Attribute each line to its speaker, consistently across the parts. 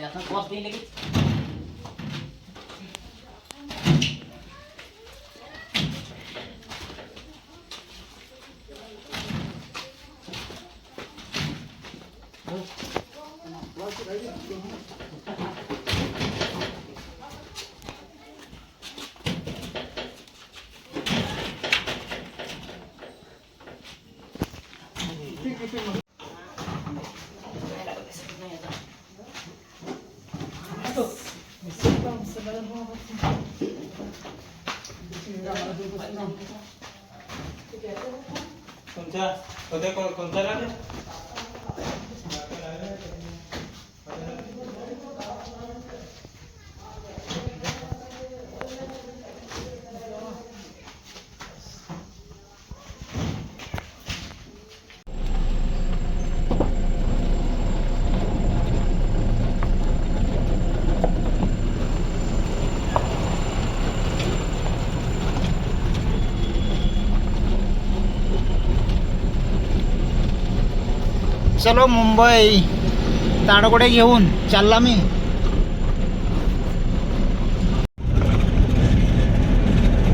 Speaker 1: यातनं क्रॉस देईल लगेच
Speaker 2: कोणत्या कोणत्या को- कोणत्या लागेल
Speaker 3: चलो मुंबई. ताडगोडे घेऊन चालला मी.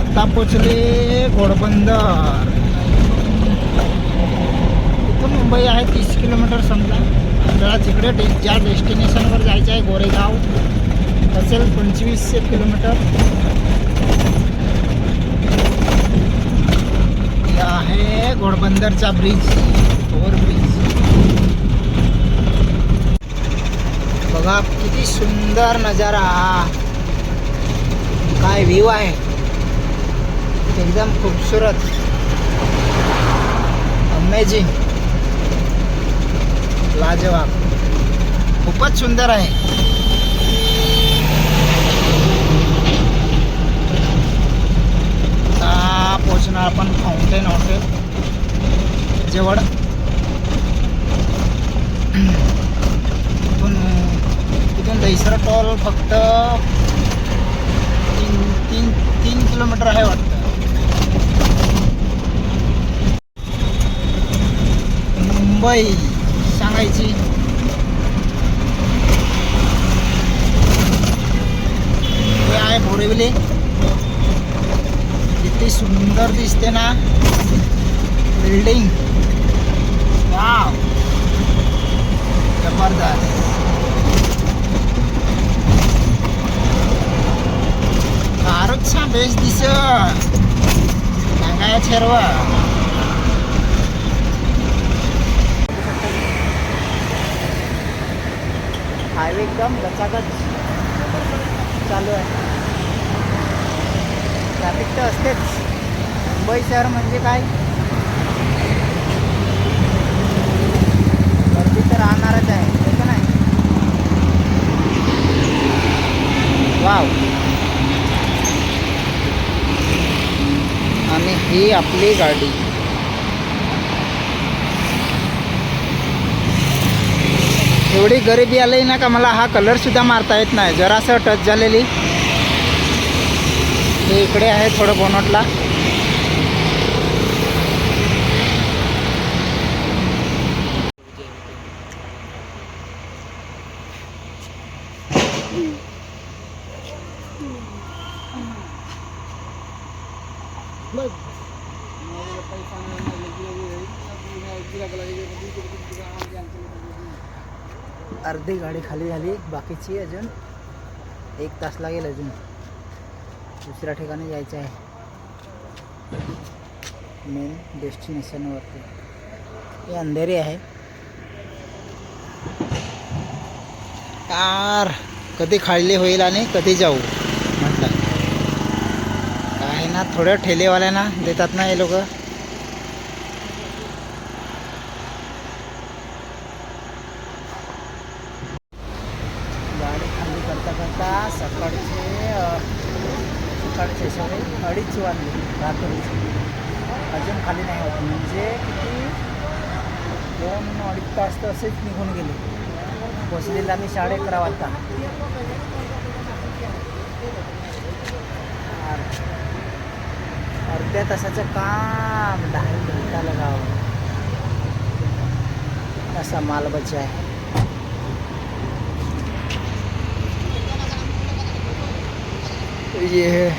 Speaker 3: आता पोचले घोडबंदर. इथून मुंबई आहे तीस किलोमीटर समजा. आपल्याला तिकडे डे ज्या डेस्टिनेशनवर जायचं आहे गोरेगाव. असेल पंचवीसशे किलोमीटर. हे आहे घोडबंदरचा ब्रिज ओव्हर ब्रिज बघा किती सुंदर नज़ारा. काय व्ह्यू आहे. एकदम खूबसूरत. अमेझिंग लाजवाब. खूपच सुंदर आहे. आता पोचणार आपण फाउंटेन हॉटेल जवळ. इथून दहिसरा फक्त तीन तीन तीन किलोमीटर आहे वाटतं. मुंबई सांगायची. हे आहे बोरिवली. किती सुंदर दिसते ना. बिल्डिंग वाव जबरदस्त. फारच छान बेस दिस सांगाय ठरवा हायवे एकदम गचागच चालू आहे. ट्रॅफिक तर असतेच. मुंबई शहर म्हणजे काय गर्दी तर राहणारच आहे हो का नाही वाव आणि ही आपली गाडी. एवढी गरिबी आली ना का मला हा कलर सुद्धा मारता येत नाही. जरासं टच झालेली. हे इकडे आहे थोडं बोनटला. अर्धी गाडी खाली झाली बाकीची अजून एक तास लागेल अजून. दुसऱ्या ठिकाणी जायचं आहे. मेन डेस्टिनेशनवरती हे अंधेरी आहे. कार कधी खाल्ली होईल आणि कधी जाऊ? म्हटलं. ना थोड्या ठेलेवाल्यांना देतात ना हे लोक. गाडी खाली करता करता सकाळचे सकाळचे सगळे अडीच वाजले रात्रीचे. अजून खाली नाही होत म्हणजे किती? दोन अडीच तास तर असेच निघून गेले. पोचलेला मी साडे अकरा वाजता. अर्ध्या तासाचं काम दहा मिनिटाला गाव असा मालबच आहे. ये.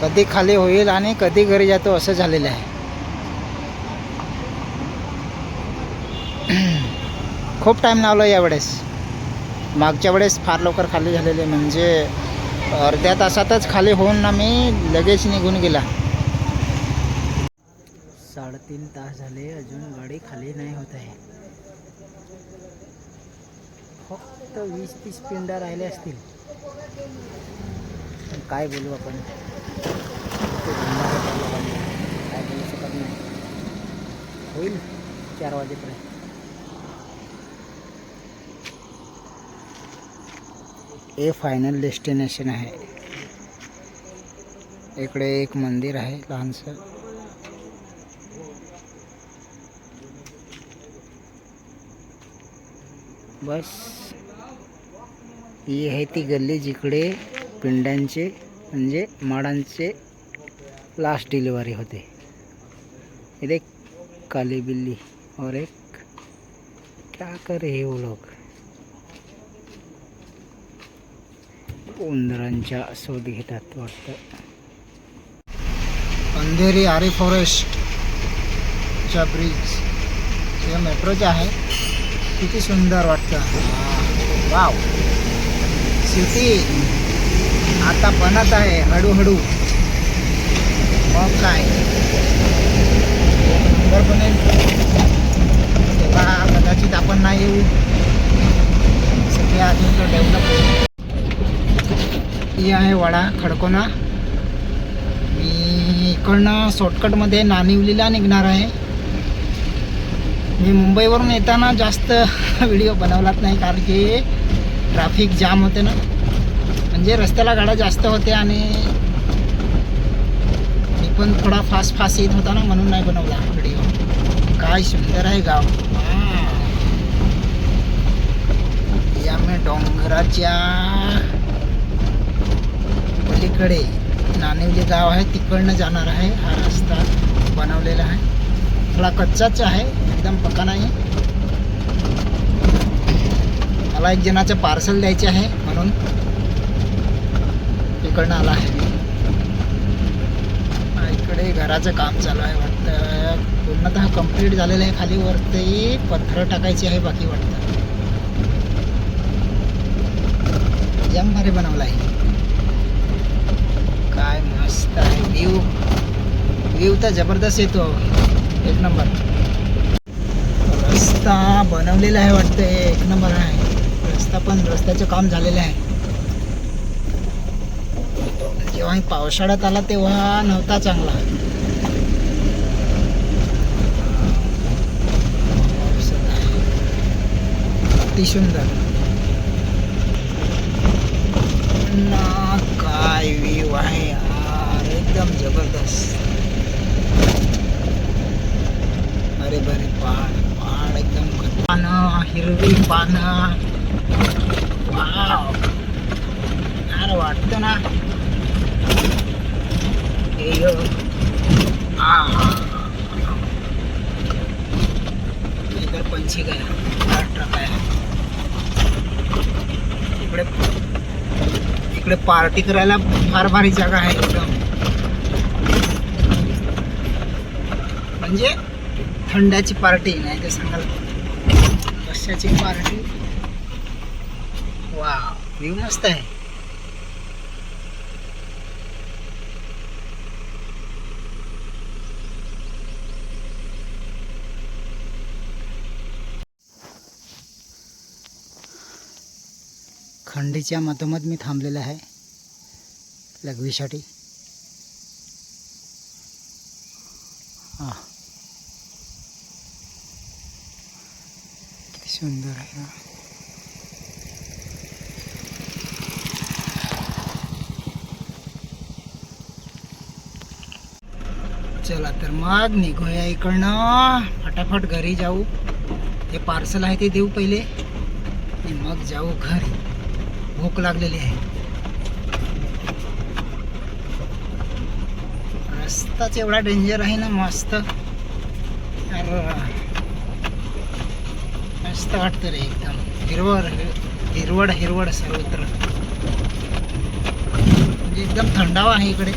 Speaker 3: कधी खाली होईल आणि कधी घरी जातो असं झालेलं आहे. खूप टाईम लावला यावेळेस. मागच्या वेळेस फार लवकर खाली झालेले म्हणजे अर्ध्या तासातच खाली होऊन आम्ही लगेच निघून गेला. साडेतीन तास झाले अजून गाडी खाली नाही होत आहे. फक्त वीस तीस पिंडा राहिले असतील. काय बोलू आपण? काय बोलू शकत नाही. होईल चार वाजेपर्यंत. हे फायनल डेस्टिनेशन आहे. इकडे एक मंदिर आहे लहानसं. बस. ही आहे ती गल्ली जिकडे पिंड्यांचे म्हणजे माडांचे लास्ट डिलिव्हरी होते. इथे एक काली बिल्ली और एक क्या करे रहे वो लोग? उंदरांच्या शोध घेतात वाटतं. अंधेरी आरे फॉरेस्टच्या ब्रिज हे मेट्रोचे आहे. किती सुंदर वाटतं. वाव सिटी आता बनत आहे हळूहळू. मग काय? सुंदर बनेल तेव्हा कदाचित आपण नाही येऊ. सगळे अजून डेव्हलप होईल ही आहे वडा खडकोना. मी इकडनं शॉर्टकटमध्ये नानिवलीला निघणार आहे. मी मुंबईवरून येताना जास्त व्हिडिओ बनवलाच नाही कारण की ट्रॅफिक जाम होते ना. म्हणजे रस्त्याला गाड्या जास्त होते आणि मी पण थोडा फास्ट फास्ट येत होता ना म्हणून नाही बनवला व्हिडिओ. काय सुंदर आहे गाव. या मी डोंगराच्या पलीकडे नानिवली गाव आहे तिकडनं जाणार आहे. हा रस्ता बनवलेला आहे. थोडा कच्चाच आहे एकदम पक्का नाही. मला एक जणाचं पार्सल द्यायचे आहे म्हणून इकडनं आला आहे. इकडे घराचं काम चालू आहे वाटतं. पूर्णतः कंप्लीट झालेलं आहे खाली वरती. पत्थर टाकायचे आहे बाकी वाटतं. जम भारी बनवला आहे. काय मस्त आहे. व्ह्यू व्ह्यू तर जबरदस्त येतो. एक नंबर रस्ता बनवलेला आहे वाटतं. एक नंबर आहे. रस्ता पण रस्त्याचं काम झालेलं आहे. जेव्हा पावसाळ्यात आला तेव्हा नव्हता चांगला. अति सुंदर ना काय व्ह्यू आहे यार एकदम जबरदस्त. अरे बरे पहाड पहाड एकदम पानं हिरवी पानं. वाव. यार वाटतं ना. हे इधर पंछी गया ट्रक आहे. इकडे इकडे पार्टी करायला फार भारी जागा आहे एकदम. म्हणजे थंड्याची पार्टी नाही ते सांगाल कशाची पार्टी? वा व्ह्यू मस्त आहे. खंडीच्या मधोमध मी थांबलेला आहे. लघवीसाठी. हां. किती सुंदर आहे ना. चला तर मग निघूया इकडनं. फटाफट घरी जाऊ. ते पार्सल आहे ते देऊ पहिले. आणि मग जाऊ घरी. भूक लागलेली आहे. रस्ताच एवढा डेंजर आहे ना मस्त. अरे मस्त वाटतं रे एकदम. हिरवळ हिरवड हिरवड सर्वत्र. म्हणजे एकदम थंडावा आहे इकडे.